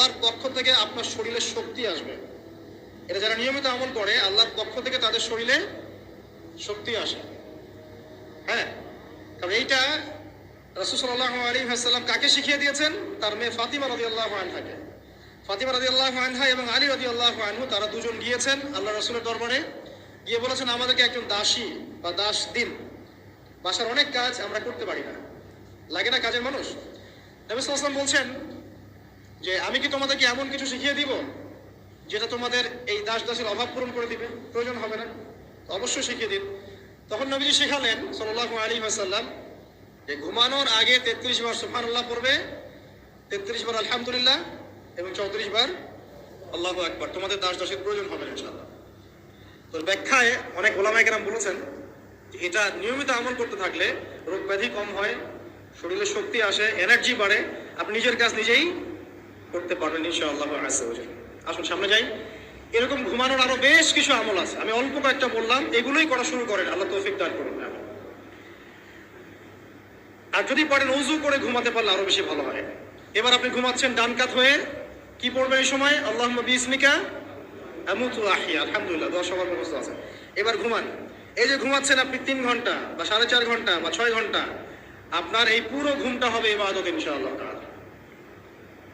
আল্লাহর পক্ষ থেকে আপনার শরীরে শক্তি আসবে। এটা যারা নিয়মিত আমল করে, আল্লাহর পক্ষ থেকে তাদের শরীরে শক্তি আসে। হ্যাঁ? কারণ এইটা রসুসাল্লাহ আলী হাসাল্লাম কাকে শিখিয়ে দিয়েছেন? তার মেয়ে ফাতিমা রদি আল্লাহ আনহাকে। ফাতিমা রদি আল্লাহ আনহা এবং আলী রদি আল্লাহ আনহু, তারা দুজন গিয়েছেন আল্লাহ রসুলের দরবারে। গিয়ে বলেছেন, আমাদেরকে একজন দাসী বা দাস দিন। বাসার অনেক কাজ আমরা করতে পারি না। লাগে না কাজের মানুষ? নবী সাল্লাম বলছেন যে আমি কি তোমাদেরকে এমন কিছু শিখিয়ে দিব যেটা তোমাদের এই দাস দাসের অভাব পূরণ করে দিবে? প্রয়োজন হবে না। অবশ্যই শিখিয়ে দিন। তখন নবীজি শেখালেন সাল্লাহ আলী আসাল্লাম যে ঘুমানোর আগে তেত্রিশ বার সুফানুল্লাহ পড়বে, তেত্রিশ বার আলহামদুলিল্লাহ এবং চৌত্রিশ বার আল্লাহ একবার তোমাদের দাস দাসের প্রয়োজন হবে না ইনশাআল্লাহ। তোর ব্যাখ্যায় অনেক ওলামাই কেরাম বলেছেন এটা নিয়মিত আমল করতে থাকলে রোগ ব্যাধি কম হয়, শরীরে শক্তি আসে এনার্জি বাড়ে, আপনি নিজের কাজ নিজেই করতে পারবেন ইনশাআল্লাহ আসে আসুন, সামনে যাই। এরকম ঘুমানোর আরও বেশ কিছু আমল আছে। আমি অল্প কয়েকটা বললাম, এগুলোই করা শুরু করেন, আল্লাহ তৌফিক দান করুন আর যদি পারেন উজু করে ঘুমাতে পারলে আরও বেশি ভালো হয়। এবার আপনি ঘুমাচ্ছেন ডান কাত হয়ে, কি পড়বেন এই সময়? আল্লাহ বিসমিকা আমুতু আলহামদুলিল্লাহ দশ সবার ব্যবস্থা আছে। এবার ঘুমান। এই যে ঘুমাচ্ছেন আপনি তিন ঘণ্টা বা সাড়ে চার ঘণ্টা বা ছয় ঘণ্টা, আপনার এই পুরো ঘুমটা হবে ইবাদত ইনশাআল্লাহ।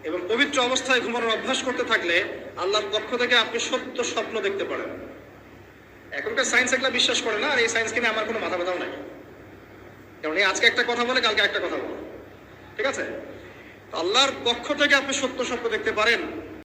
এবং পবিত্র অবস্থায় ঘুমানোর অভ্যাস করতে থাকলে আল্লাহর পক্ষ থেকে আপনি সত্য স্বপ্ন দেখতে পারেন। এখনকার সায়েন্স একলা বিশ্বাস করে না, আর এই সায়েন্স কিনে আমার কোনো মাথা ব্যথাও নাই। কারণ আজকে একটা কথা বলে, কালকে একটা কথা বলে। ঠিক আছে? আল্লাহর পক্ষ থেকে আপনি সত্য স্বপ্ন দেখতে পারেন।